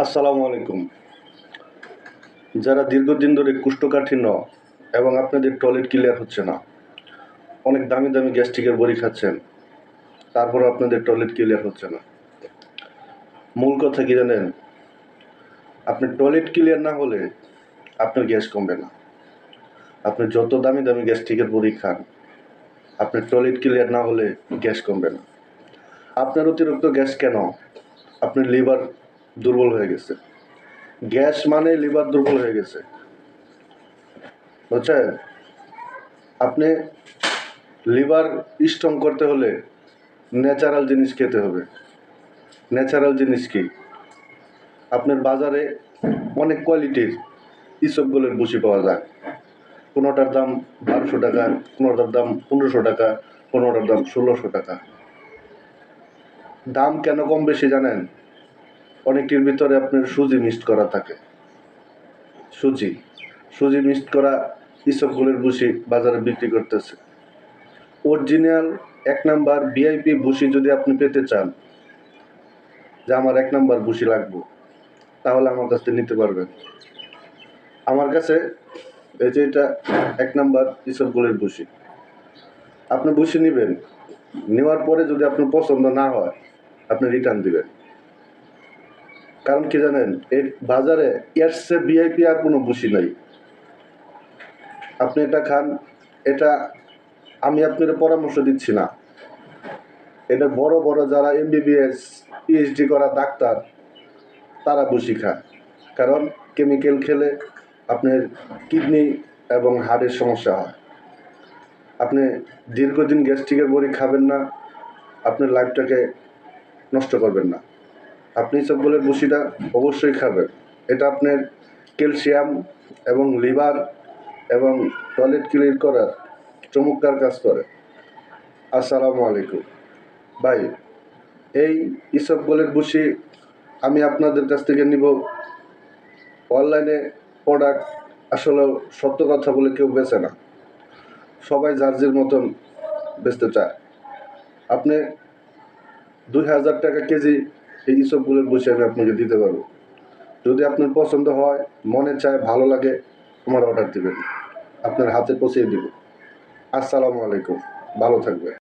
আসসালামু আলাইকুম। যারা দীর্ঘদিন ধরে কুষ্ঠকাঠিন্য এবং আপনাদের টয়লেট ক্লিয়ার হচ্ছে না, অনেক দামি দামি গ্যাস্ট্রিকের বড়ি খাচ্ছেন, তারপরও আপনাদের টয়লেট ক্লিয়ার হচ্ছে না। মূল কথা কি জানেন? আপনি টয়লেট ক্লিয়ার না হলে আপনার গ্যাস কমবে না। আপনি যত দামি দামি গ্যাস্ট্রিকের বড়ি খান আপনার টয়লেট ক্লিয়ার না হলে গ্যাস কমবে না। আপনার অতিরিক্ত গ্যাস কেন? আপনার লিভার দুর্বল হয়ে গেছে। গ্যাস মানে লিভার দুর্বল হয়ে গেছে। বুঝছেন? আপনি লিভার স্ট্রং করতে হলে ন্যাচারাল জিনিস খেতে হবে। ন্যাচারাল জিনিস কি? আপনার বাজারে অনেক কোয়ালিটির ইসবগুলোর বসি পাওয়া যায়। কোনোটার দাম বারোশো টাকা, কোনোটার দাম পনেরোশো টাকা, কোনোটার দাম ষোলোশো টাকা। দাম কেন কম বেশি জানেন? অনেকটির ভিতরে আপনার সুজি মিক্সড করা থাকে। সুজি। সুজি মিক্সড করা ইসবগুলের ভুসি বাজারে বিক্রি করতেছে। অরিজিনাল এক নাম্বার ভিআইপি ভুসি যদি আপনি পেতে চান, যে আমার এক নাম্বার ভুসি লাগবো, তাহলে আমার কাছ থেকে নিতে পারবেন। আমার কাছে এই যে এটা এক নাম্বার ইসবগুলের ভুসি। আপনি ভুসি নেবেন, নেওয়ার পরে যদি আপনার পছন্দ না হয়, আপনি রিটার্ন দিবেন। কারণ কি জানেন এর বাজারে এর সে ভিআইপি আর কোনো বুসি নাই। আপনি এটা খান, এটা আমি আপনার পরামর্শ দিচ্ছি না। এটা বড় বড় যারা এমবিবিএস পিএইচডি করা ডাক্তার, তারা বসি খায় কারণ কেমিক্যাল খেলে আপনার কিডনি এবং হার্টের সমস্যা হয়। আপনি দীর্ঘদিন গ্যাস্ট্রিকের বড়ি খাবেন না, আপনার লাইফটাকে নষ্ট করবেন না। আপনি সবগুলোর ভুসিটা অবশ্যই খাবেন। এটা আপনার ক্যালসিয়াম এবং লিভার এবং টয়লেট ক্লিয়ার করার চমৎকার কাজ করে। আসসালামু আলাইকুম। ভাই, এই ইসবগুলের ভুসি আমি আপনাদের কাছ থেকে নিব। অনলাইনে প্রোডাক্ট আসলে সত্য কথা বলে কেউ বেচে না। সবাই জার্জির মতন বেচতে চায়। আপনি দুই হাজার টাকা কেজি এই ইসবগুলোর বসে আমি আপনাকে দিতে পারব। যদি আপনার পছন্দ হয় মনে চায় ভালো লাগে, আমার অর্ডার দেবেন। আপনার হাতে পৌঁছে দেব। আসসালামু আলাইকুম। ভালো থাকবে